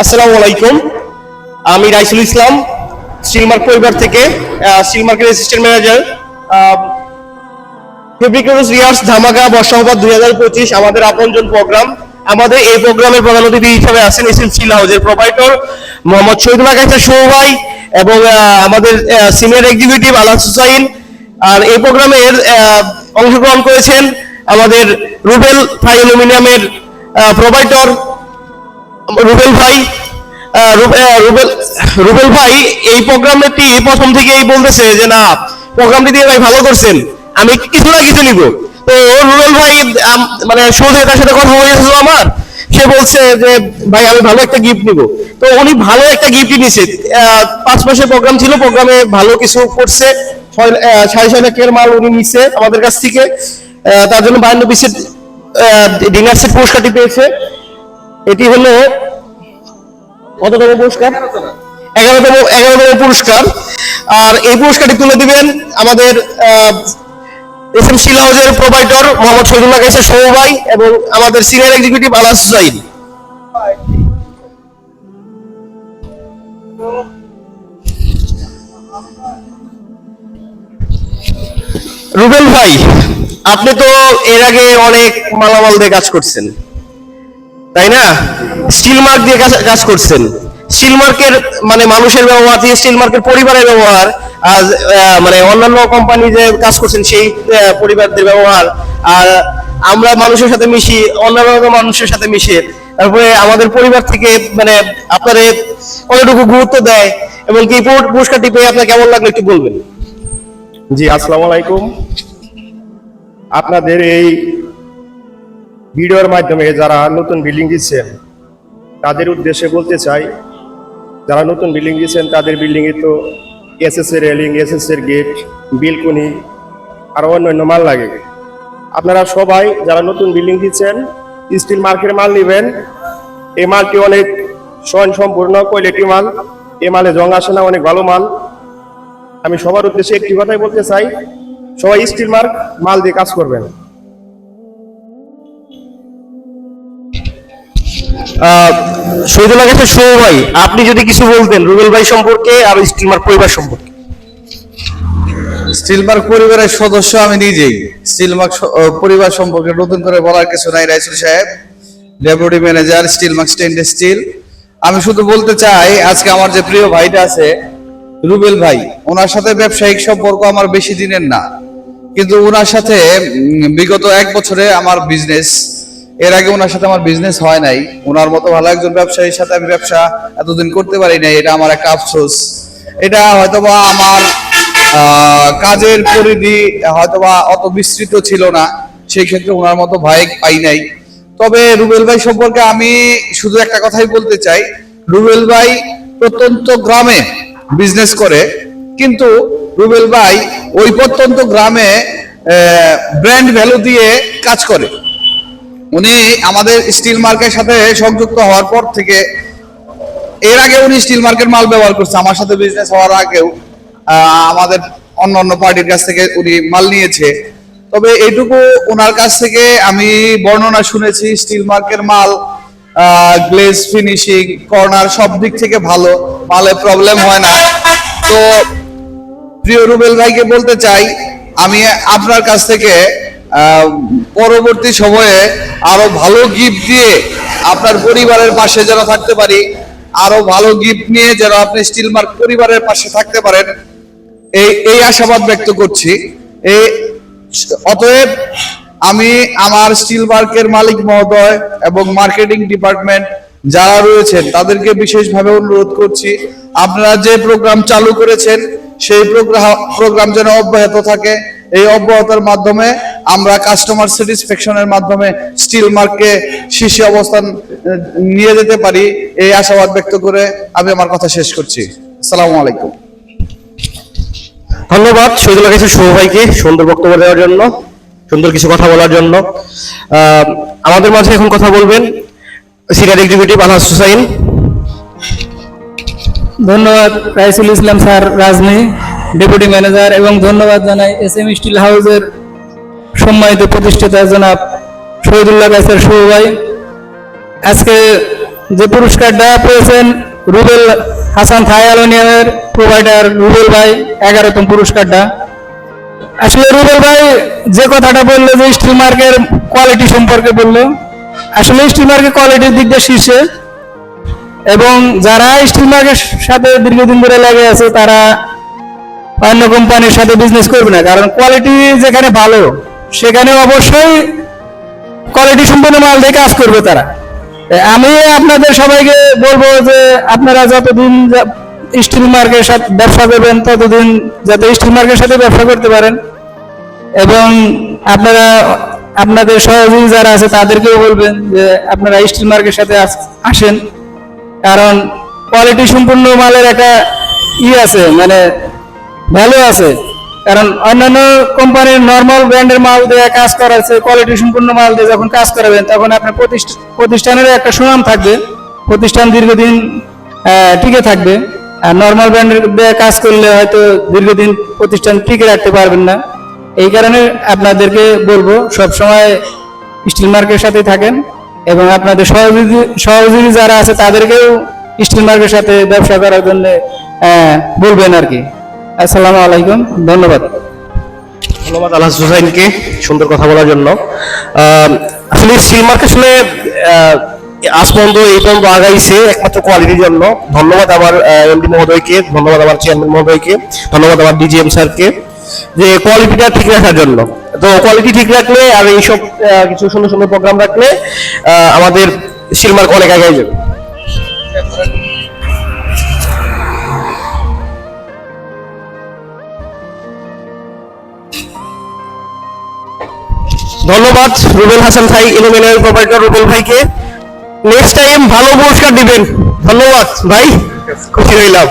আসসালামু আলাইকুম। আমি রাইসুল ইসলাম স্টিলমার্ক পরিবার থেকে স্টিলমার্কের অ্যাসিস্ট্যান্ট ম্যানেজার ফেব্রিক্লোস রিয়ার্স ধামাকা বর্ষাবাদ দুই হাজার পঁচিশ আমাদের আপনজন প্রোগ্রাম আমাদের এই প্রোগ্রামের প্রধান অতিথি হিসাবে আছেন এস এম স্টিল হাউসের প্রোভাইডর মোহাম্মদ শহীদুল্লাহ কাইসা সৌ ভাই এবং আমাদের সিনিয়র এক্সিকিউটিভ আলাস হুসাইন। আর এই প্রোগ্রামের অংশগ্রহণ করেছেন আমাদের রুবেল থাই অ্যালুমিনিয়ামের প্রোভাইডর রুবেল ভাই রুবেল রুবেল ভাই, এই প্রোগ্রামটি প্রথম থেকেই বলতেছে যে না, প্রোগ্রামটি দিয়ে ভাই ভালো করছেন, আমি কিছু না কিছু নিব। তো রুবেল ভাই মানে শুরুতে তার সাথে কথা হয়েছিল আমার, সে বলছে যে, ভাই, আমি ভালো একটা গিফট নিব। তো উনি ভালো একটা গিফট নিছে। পাঁচ মাসের প্রোগ্রাম ছিল প্রোগ্রামে ভালো কিছু করছে, ছয় সাড়ে ছয় লাখের মাল উনি নিচ্ছে আমাদের কাছ থেকে। তার জন্য বায়ান্ন পিসের ডিনার সেট পুরস্কারটি পেয়েছে। এটি হলো কততম পুরস্কার? এগারোতম এগারোতম পুরস্কার। আর এই পুরস্কারটি তুলে দিবেন আমাদের এস এম শিল হাউসের প্রোভাইডর মোহাম্মদ শহীদুল্লাহ কাইসা সৌ এবং আমাদের সিনিয়র এক্সিকিউটিভ আলাস হুসাইন রুবেল ভাই, আপনি তো এর আগে অনেক মালামাল দিয়ে কাজ করছেন। তাই না? স্টিল মার্ক দিয়ে কাজ- করছেন। স্টিল মার্কের মানে মানুষের ব্যবহার দিয়ে স্টিল মার্কের পরিবারের ব্যবহার, আর মানে অন্যান্য কোম্পানি যে কাজ করছেন সেই পরিবারদের ব্যবহার, আর আমরা মানুষের সাথে মিশি, অন্যান্য মানুষের সাথে মিশে, তারপরে আমাদের পরিবার থেকে মানে আপনারে কতটুকু গুরুত্ব দেয়, এবং কি পুরস্কারটি পেয়ে আপনার কেমন লাগল একটু বলবেন। জি, আসসালামু আলাইকুম। আপনাদের এই ভিডিওর মাধ্যমে যারা নতুন বিল্ডিং দিচ্ছেন, তাদের উদ্দেশ্যে বলতে চাই, যারা নতুন বিল্ডিং দিচ্ছেন, তাদের বিল্ডিং এ তো এসএস এর রেলিং এসএস এর গেট বিলকুনি আর অন্যান্য মাল লাগে। আপনারা সবাই যারা নতুন বিল্ডিং দিচ্ছেন স্টিল মার্কের মাল নেবেন। এই মালটি অনেক স্বয়ং সম্পূর্ণ কোয়ালিটি মাল। এ মালে জং আসে না, অনেক ভালো মাল। আমি সবার উদ্দেশ্যে একটি কথাই বলতে চাই, সবাই স্টিল মার্ক মাল দিয়ে কাজ করবেন। শহীদুল্লাহ কাছে সৌ ভাই, আপনি যদি কিছু বলতেন রুবেল ভাই সম্পর্কে আর স্টিমার পরিবার সম্পর্কে। স্টিলমার্ক পরিবারের সদস্য আমি নিজেই। স্টিলমার্ক পরিবার সম্পর্কে নতুন করে বলার কিছু নাই রাইসুল সাহেব, deputy manager Steelmark stainless steel. আমি শুধু বলতে চাই, আজকে আমার যে প্রিয় ভাইটা আছে, রুবেল ভাই, ওনার সাথে ব্যবসায়িক সম্পর্ক আমার বেশি দিনের না। কিন্তু ওনার সাথে বিগত এক বছরে আমার বিজনেস এর আগে ওনার সাথে আমার বিজনেস হয় নাই। ওনার মতো ভালো একজন ব্যবসায়ীর সাথে আমি ব্যবসা এতদিন করতে পারি নাই, এটা আমার একটা আফসোস। এটা হয়তোবা আমার কাজের পরিধি হয়তোবা অত বিস্তৃত ছিল না, সেই ক্ষেত্রে ওনার মতো ভাই পাই নাই। তবে রুবেল ভাই সম্পর্কে আমি শুধু একটা কথাই বলতে চাই। রুবেল ভাই প্রত্যন্ত গ্রামে বিজনেস করে, কিন্তু রুবেল ভাই ওই প্রত্যন্ত গ্রামে ব্র্যান্ড ভ্যালু দিয়ে কাজ করে। উনি আমাদের স্টিল মার্কের সাথে সংযুক্ত হওয়ার পর থেকে, এর আগে উনি স্টিল মার্কেট মাল ব্যবহার করছে। আমার সাথে বিজনেস হওয়ার আগেও আমাদের অন্য অন্য পার্টির কাছ থেকে উনি মাল নিয়েছে। তবে এইটুকু ওনার কাছ থেকে আমি বর্ণনা শুনেছি স্টিল মার্কের মাল গ্লেজ ফিনিশিং কর্নার সব দিক থেকে ভালো, মালে প্রবলেম হয় না। তো প্রিয় রুবেল ভাইকে বলতে চাই, আমি আপনার কাছ থেকে পরবর্তী সময়ে আরও ভালো গিফট দিয়ে আপনার পরিবারের পাশে যেন থাকতে পারি, আরও ভালো গিফট নিয়ে যেন আপনি স্টিল মার্ক পরিবারের পাশে থাকতে পারেন, এই এই আশাবাদ ব্যক্ত করছি। এই অতএব আমি আমার স্টিল মার্কের মালিক মহোদয় এবং মার্কেটিং ডিপার্টমেন্ট যারা রয়েছেন, তাদেরকে বিশেষভাবে অনুরোধ করছি, আপনারা যে প্রোগ্রাম চালু করেছেন, সেই প্রোগ্রাম প্রোগ্রাম যেন অব্যাহত থাকে। এই অব্যাহতার মাধ্যমে আমরা কাস্টমার স্যাটিসফ্যাকশনের মাধ্যমে স্টিল মার্ককে শীর্ষে অবস্থান নিয়ে যেতে পারি এই আশাবাদ ব্যক্ত করে আমি আমার কথা শেষ করছি। আসসালামু আলাইকুম। ধন্যবাদ শহীদুল্লাহ কাছে সৌ ভাইকে সুন্দর বক্তব্য দেওয়ার জন্য সুন্দর কিছু কথা বলার জন্য। আহ, আমাদের মাঝে এখন কথা বলবেন সিনিয়র এক্সিকিউটিভ আলহাস হুসাইন। ধন্যবাদ Raisul Islam sir রাজনী deputy manager এবং ধন্যবাদ জানাই এস এম স্টিল হাউসের সম্মানিত প্রতিষ্ঠাতা জনাব শহীদুল্লাহ কাইসার সৌ ভাই। আজকে যে পুরস্কারটা পেয়েছেন রুবেল হাসান থাই অ্যালুমিনিয়ামের প্রোভাইডার রুবেল ভাই, এগারোতম পুরস্কারটা। আসলে রুবেল ভাই যে কথাটা বলল যে স্টিল মার্কের কোয়ালিটি সম্পর্কে বলল, আসলে স্টিমার্কের কোয়ালিটির দিক দিয়ে শীর্ষে। এবং যারা স্টিল মার্কের সাথে দীর্ঘদিন ধরে লেগে আছে, তারা অন্য কোম্পানির সাথে বিজনেস করবে না, কারণ কোয়ালিটি যেখানে ভালো সেখানে অবশ্যই কোয়ালিটি সম্পন্ন মাল দিয়ে কাজ করবে তারা। আমি আপনাদের সবাইকে বলব যে আপনারা যতদিন স্টিল মার্কের সাথে ব্যবসা করবেন, ততদিন যাতে স্টিল মার্কের সাথে ব্যবসা করতে পারেন। এবং আপনারা, আপনাদের সহযোগী যারা আছে, তাদেরকেও বলবেন যে আপনারা স্টিল মার্কের সাথে আস- আসেন। কারণ কোয়ালিটি সম্পূর্ণ মালের একটা ই আছে মানে ভ্যালু আছে। কারণ অন্যান্য কোম্পানির নর্মাল ব্র্যান্ডের মাল দিয়ে কাজ করাচ্ছে কোয়ালিটি সম্পূর্ণ মাল দিয়ে যখন কাজ করাবেন, তখন আপনার প্রতিষ্ঠা- প্রতিষ্ঠানের একটা সুনাম থাকবে। প্রতিষ্ঠান দীর্ঘদিন টিকে থাকবে। আর নর্মাল ব্র্যান্ডের দিয়ে কাজ করলে হয়তো দীর্ঘদিন প্রতিষ্ঠান টিকে রাখতে পারবেন না। এই কারণে আপনাদেরকে বলব সব সময় স্টিল মার্কের সাথে থাকেন এবং আপনাদের সহযোগী সহযোগী যারা আছে, তাদেরকেও স্টিল মার্কের সাথে ব্যবসা করার জন্য বলবেন আর কি। আসসালামু আলাইকুম, ধন্যবাদ। ধন্যবাদ আলহাজ হুসাইনকে সুন্দর কথা বলার জন্য। আসলে স্টিল মার্কেট আসলে আজ পর্যন্ত, এই পর্যন্ত আগাইছে একমাত্র কোয়ালিটির জন্য। ধন্যবাদ আমার এমডি মহোদয়কে, ধন্যবাদ আমার চেয়ারম্যান মহোদয়কে, ধন্যবাদ আমার ডিজিএম স্যারকে, যে কোয়ালিটিটা ঠিক রাখার জন্য। তো কোয়ালিটি ঠিক রাখলে আর এইসব কিছু সুন্দর সুন্দর প্রোগ্রাম রাখলে আমাদের স্টিল অনেক আগাই যাবে। ধন্যবাদ, রুবেল হাসান ভাই ইলুমিনারি প্রোভাইডার রুবেল ভাইকে। নেক্সট টাইম ভালো পুরস্কার দিবেন। ধন্যবাদ ভাই, খুশি হইলাম।